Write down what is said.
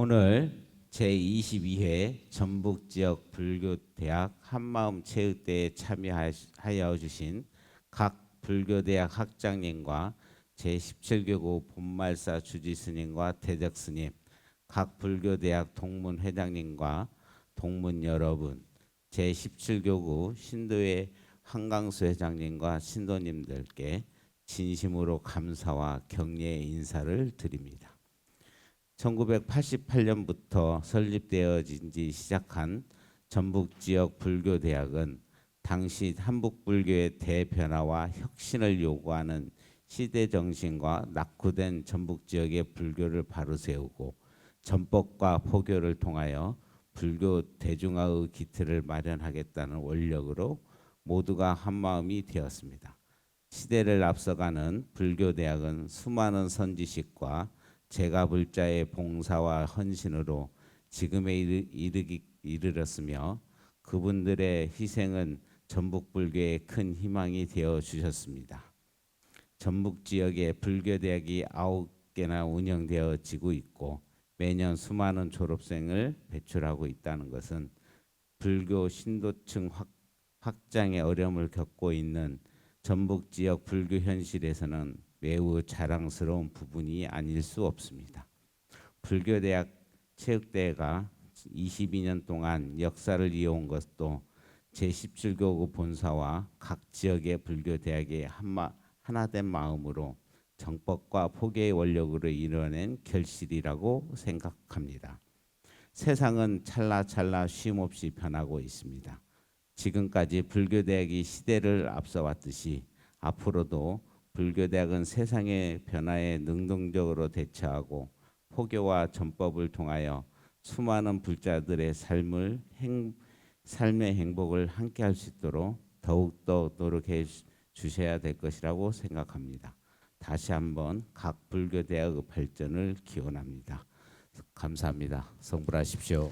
오늘 제22회 전북지역 불교대학 한마음 체육대회에 참여하여 주신 각 불교대학 학장님과 제17교구 본말사 주지스님과 대적스님, 각 불교대학 동문회장님과 동문 여러분, 제17교구 신도회 한강수 회장님과 신도님들께 진심으로 감사와 격려의 인사를 드립니다. 1988년부터 설립되어진 지 시작한 전북 지역 불교 대학은 당시 한국 불교의 대변화와 혁신을 요구하는 시대 정신과 낙후된 전북 지역의 불교를 바로 세우고 전법과 포교를 통하여 불교 대중화의 기틀을 마련하겠다는 원력으로 모두가 한 마음이 되었습니다. 시대를 앞서가는 불교 대학은 수많은 선지식과 제가 불자의 봉사와 헌신으로 지금에 이르- 이르기, 이르렀으며 그분들의 희생은 전북 불교의 큰 희망이 되어 주셨습니다. 전북 지역에 불교 대학이 아홉 개나 운영되어지고 있고 매년 수많은 졸업생을 배출하고 있다는 것은 불교 신도층 확, 확장의 어려움을 겪고 있는 전북 지역 불교 현실에서는 매우 자랑스러운 부분이 아닐 수 없습니다. 불교대학 체육대회가 22년 동안 역사를 이어온 것도 제17교구 본사와 각 지역의 불교대학의 하나된 마음으로 정법과 포교의 원력으로 이뤄낸 결실이라고 생각합니다. 세상은 찰나찰나 쉼없이 변하고 있습니다. 지금까지 불교대학이 시대를 앞서왔듯이 앞으로도 불교대학은 세상의 변화에 능동적으로 대처하고 포교와 전법을 통하여 수많은 불자들의 삶을 행, 삶의 행복을 함께 할 수 있도록 더욱더 노력해 주- 주셔야 될 것이라고 생각합니다. 다시 한번 각 불교대학의 발전을 기원합니다. 감사합니다. 성불하십시오.